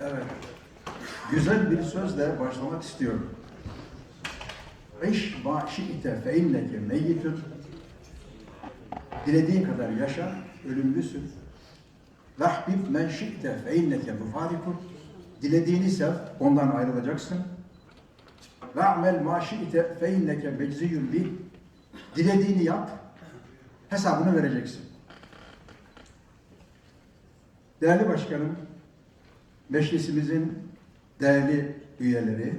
Evet. Güzel bir sözle başlamak istiyorum. İş ma şi'te fe inneke meyyitun. Dilediğin kadar yaşa, ölümlüsün. Vahbib men şi'te fe inneke mufarikun. Dilediğini sev, ondan ayrılacaksın. Ve'mel ma şi'te fe inneke mecziyun bih. Dilediğini yap, hesabını vereceksin. Değerli başkanım, meclisimizin değerli üyeleri,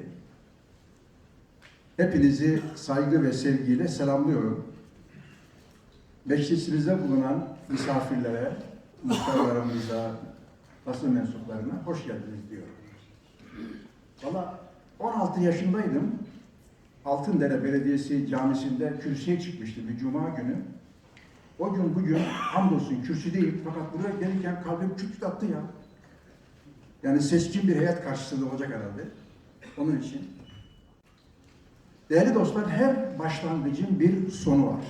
hepinizi saygı ve sevgiyle selamlıyorum. Meclisimizde bulunan misafirlere, muhtarlarımıza, basın mensuplarına hoş geldiniz diyorum. Valla 16 yaşındaydım. Altındere Belediyesi camisinde kürsüye çıkmıştı bir cuma günü. O gün bugün hamdolsun kürsü değil fakat buraya gelirken kalbim küt attı ya. Yani seçkin bir heyet karşısında olacak herhalde. Onun için. Değerli dostlar her başlangıcın bir sonu var.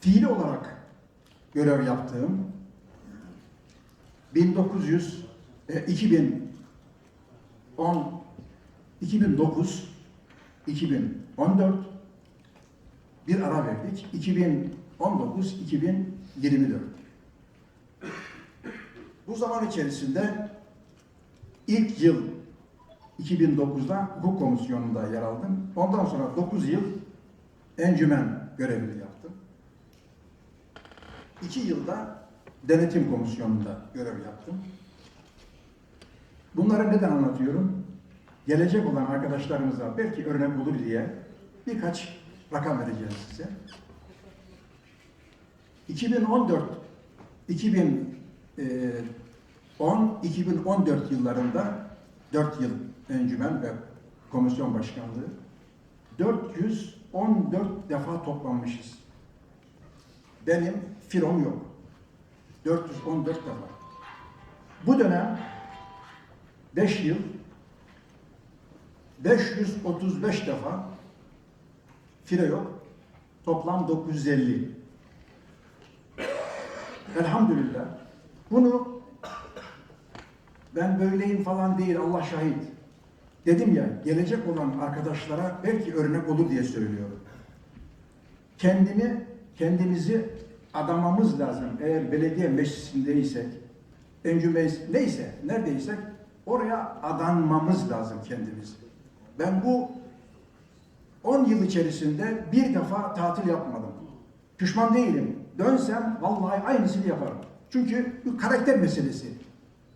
Fiili olarak görev yaptığım 1900 e, 2010 2009 2014 bir ara verdik. 2019 2024. Bu zaman içerisinde ilk yıl 2009'da hukuk komisyonunda yer aldım. Ondan sonra 9 yıl encümen görevini yaptım. 2 yılda denetim komisyonunda görev yaptım. Bunları neden anlatıyorum? Gelecek olan arkadaşlarımıza belki örnek olur diye birkaç rakam vereceğim size. 2014 2010 2014 yıllarında 4 yıl encümen ve komisyon başkanlığı 414 defa toplanmışız. Benim firom yok. 414 defa. Bu dönem 5 yıl 535 defa fire yok. Toplam 950. Elhamdülillah. Bunu ben böyleyim falan değil Allah şahit. Dedim ya gelecek olan arkadaşlara belki örnek olur diye söylüyorum. Kendimi, kendimizi adamamız lazım. Eğer belediye meclisindeysek, encümeyiz neyse, neredeysek oraya adanmamız lazım kendimizi. Ben bu 10 yıl içerisinde bir defa tatil yapmadım. Pişman değilim. Dönsem vallahi aynısını yaparım. Çünkü bu karakter meselesi.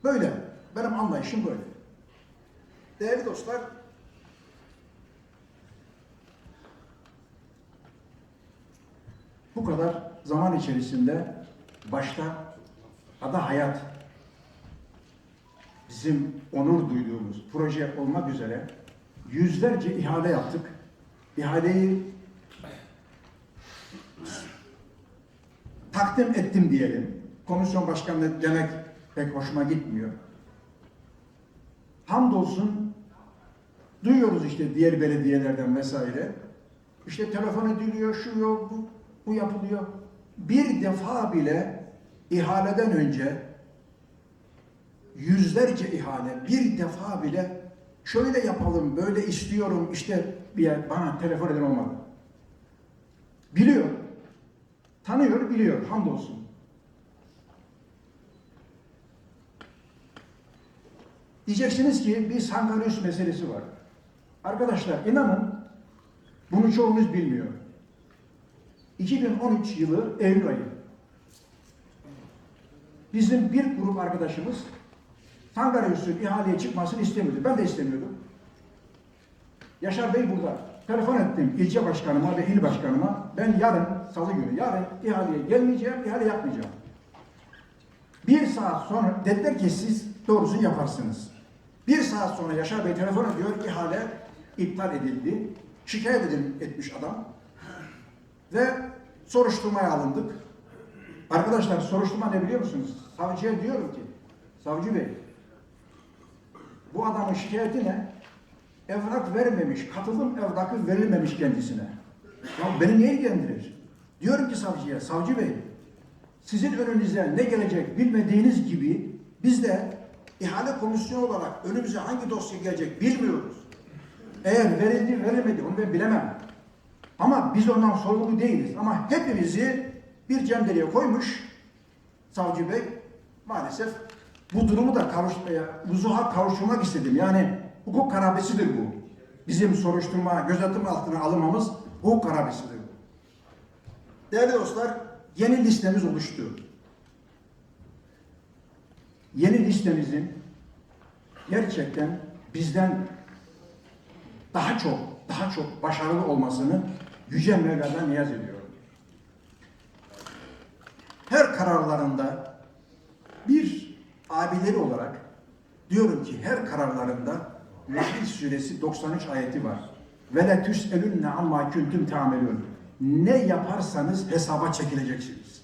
Böyle. Benim anlayışım böyle. Değerli dostlar, bu kadar zaman içerisinde başta Ada Hayat bizim onur duyduğumuz proje olmak üzere yüzlerce ihale yaptık. İhaleyi takdim ettim diyelim. Komisyon başkanlığı demek pek hoşuma gitmiyor. Hamdolsun duyuyoruz işte diğer belediyelerden vesaire. İşte telefon ediliyor, şu yok, bu, bu yapılıyor. Bir defa bile ihaleden önce yüzlerce ihale bir defa bile şöyle yapalım, böyle istiyorum işte bir bana telefon eden olmadı. Biliyor. Tanıyor, biliyor. Hamdolsun. Diyeceksiniz ki bir Sankaryos meselesi var. Arkadaşlar inanın bunu çoğunuz bilmiyor. 2013 yılı Eylül ayı. Bizim bir grup arkadaşımız Sankaryos'un ihaleye çıkmasını istemiyordu. Ben de istemiyordum. Yaşar Bey burada. Telefon ettim ilçe başkanıma ve il başkanıma. Ben yarın, salı günü, yarın ihaleye gelmeyeceğim, ihale yapmayacağım. Bir saat sonra dediler ki siz doğrusunu yaparsınız. Bir saat sonra Yaşar Bey telefon ediyor, ihale iptal edildi. Şikayet edin, etmiş adam. Ve soruşturmaya alındık. Arkadaşlar soruşturma ne biliyor musunuz? Savcıya diyorum ki, savcı bey, bu adamın şikayeti ne? Evrak vermemiş, katılım evrakı verilmemiş kendisine. Ya beni niye ilgilendirir? Diyorum ki savcıya, savcı bey, sizin önünüze ne gelecek bilmediğiniz gibi biz de ihale komisyonu olarak önümüze hangi dosya gelecek bilmiyoruz. Eğer verildi verilmedi onu ben bilemem. Ama biz ondan sorumlu değiliz. Ama hepimizi bir cenderiye koymuş savcı bey maalesef bu durumu da kavuş, e, vuzuha kavuşturmak istedim. Yani hukuk karabesidir bu. Bizim soruşturma, gözetim altına alınmamız hukuk karabesidir. Değerli dostlar, yeni listemiz oluştu. Yeni listemizin gerçekten bizden daha çok, daha çok başarılı olmasını Yüce Mevla'dan niyaz ediyorum. Her kararlarında bir abileri olarak diyorum ki her kararlarında Nahl suresi 93 ayeti var. Ve le tüselünne amma kuntum tamelun. Ne yaparsanız hesaba çekileceksiniz.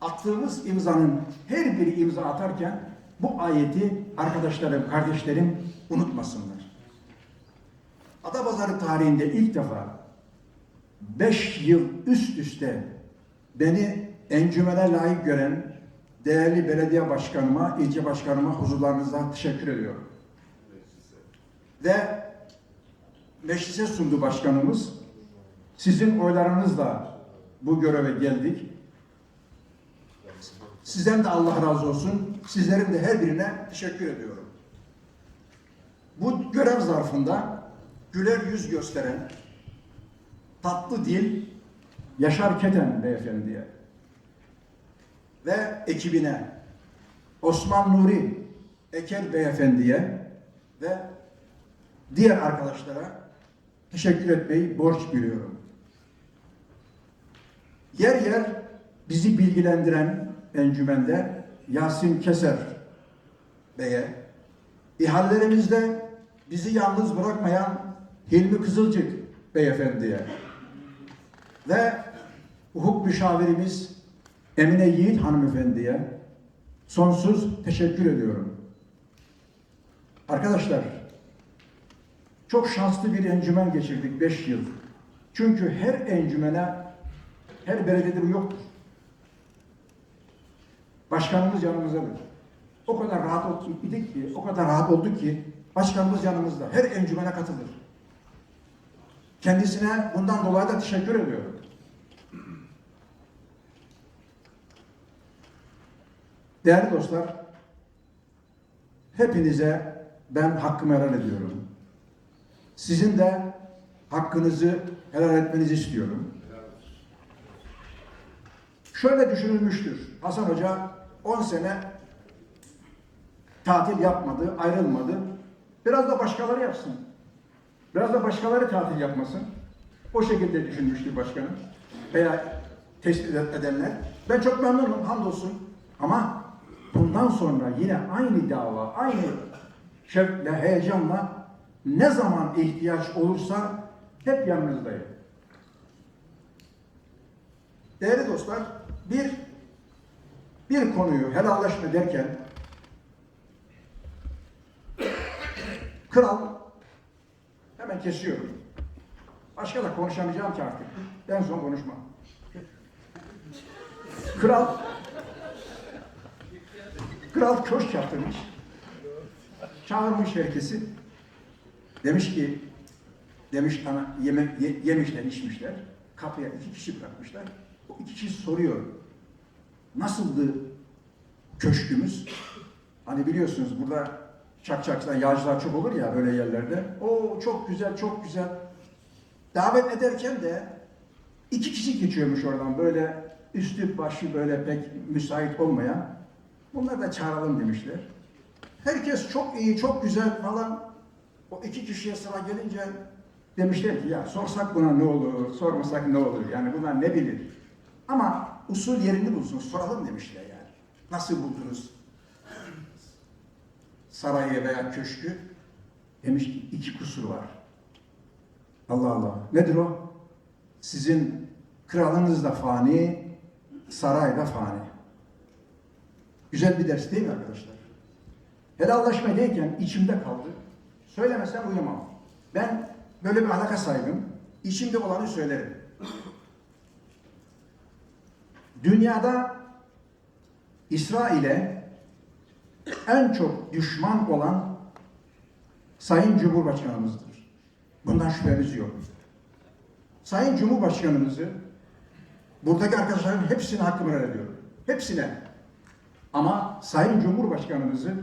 Attığımız imzanın her biri imza atarken bu ayeti arkadaşlarım, kardeşlerim unutmasınlar. Adapazarı tarihinde ilk defa beş yıl üst üste beni encümene layık gören değerli belediye başkanıma, ilçe başkanıma huzurlarınızda teşekkür ediyorum. Ve meclise sundu başkanımız. Sizin oylarınızla bu göreve geldik. Sizden de Allah razı olsun. Sizlerin de her birine teşekkür ediyorum. Bu görev zarfında güler yüz gösteren, tatlı dil Yaşar Keten beyefendiye ve ekibine Osman Nuri Eker beyefendiye ve diğer arkadaşlara teşekkür etmeyi borç biliyorum. Yer yer bizi bilgilendiren encümende Yasin Keser Bey'e, ihalelerimizde bizi yalnız bırakmayan Hilmi Kızılcık Beyefendi'ye ve hukuk müşavirimiz Emine Yiğit Hanımefendi'ye sonsuz teşekkür ediyorum. Arkadaşlar, çok şanslı bir encümen geçirdik 5 yıl. Çünkü her encümene, her belediyede bu yoktur. Başkanımız yanımızdadır. O kadar rahat olduk ki, o kadar rahat olduk ki başkanımız yanımızda. Her encümene katılır. Kendisine bundan dolayı da teşekkür ediyorum. Değerli dostlar, hepinize ben hakkımı helal ediyorum. Sizin de hakkınızı helal etmenizi istiyorum. Şöyle düşünülmüştür. Hasan Hoca 10 sene tatil yapmadı, ayrılmadı. Biraz da başkaları yapsın. Biraz da başkaları tatil yapmasın. O şekilde düşünmüştür başkanım. Veya tespit edenler. Ben çok memnunum hamdolsun. Ama bundan sonra yine aynı dava, aynı şevkle, heyecanla ne zaman ihtiyaç olursa hep yanınızdayım. Değerli dostlar, bir bir konuyu helalleşme derken kral hemen kesiyorum. Başka da konuşamayacağım ki artık. Ben son konuşmam. Kral Kral köşk yaptırmış. Çağırmış herkesi. Demiş ki demiş ana yemek ye, yemişler, içmişler. Kapıya iki kişi bırakmışlar. İki kişi soruyor. Nasıldı köşkümüz? Hani biliyorsunuz burada çakçaklar, yağcılar çok olur ya böyle yerlerde. O çok güzel, çok güzel. Davet ederken de iki kişi geçiyormuş oradan böyle üstü başı böyle pek müsait olmayan. Bunlar da çağıralım demişler. Herkes çok iyi, çok güzel falan. O iki kişiye sıra gelince demişler ki ya sorsak buna ne olur, sormasak ne olur? Yani bunlar ne bilir? Ama usul yerini bulsun, soralım demişler yani. Nasıl buldunuz sarayı veya köşkü? Demiş ki iki kusur var. Allah Allah. Nedir o? Sizin kralınız da fani, saray da fani. Güzel bir ders değil mi arkadaşlar? Helallaşmadayken içimde kaldı. Söylemesem uyumam. Ben böyle bir alaka sahibim. İçimde olanı söylerim. Dünyada İsrail'e en çok düşman olan Sayın Cumhurbaşkanımızdır. Bundan şüphemiz yok. Sayın Cumhurbaşkanımızı buradaki arkadaşların hepsine hakkımı ediyorum. Hepsine. Ama Sayın Cumhurbaşkanımızı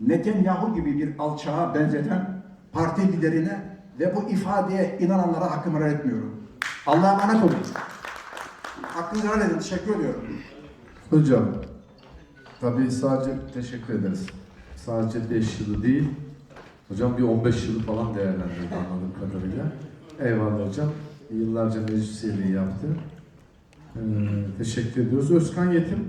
Netanyahu gibi bir alçağa benzeten parti liderine ve bu ifadeye inananlara hakkımı etmiyorum. Allah'a emanet olun. Hakkınızı helal edin. Teşekkür ediyorum. Hocam, tabii sadece teşekkür ederiz. Sadece 5 yılı değil, hocam bir 15 yılı falan değerlendirdi anladığım kadarıyla. Eyvallah hocam. Yıllarca meclis yaptı. Ee, teşekkür ediyoruz. Özkan Yetim,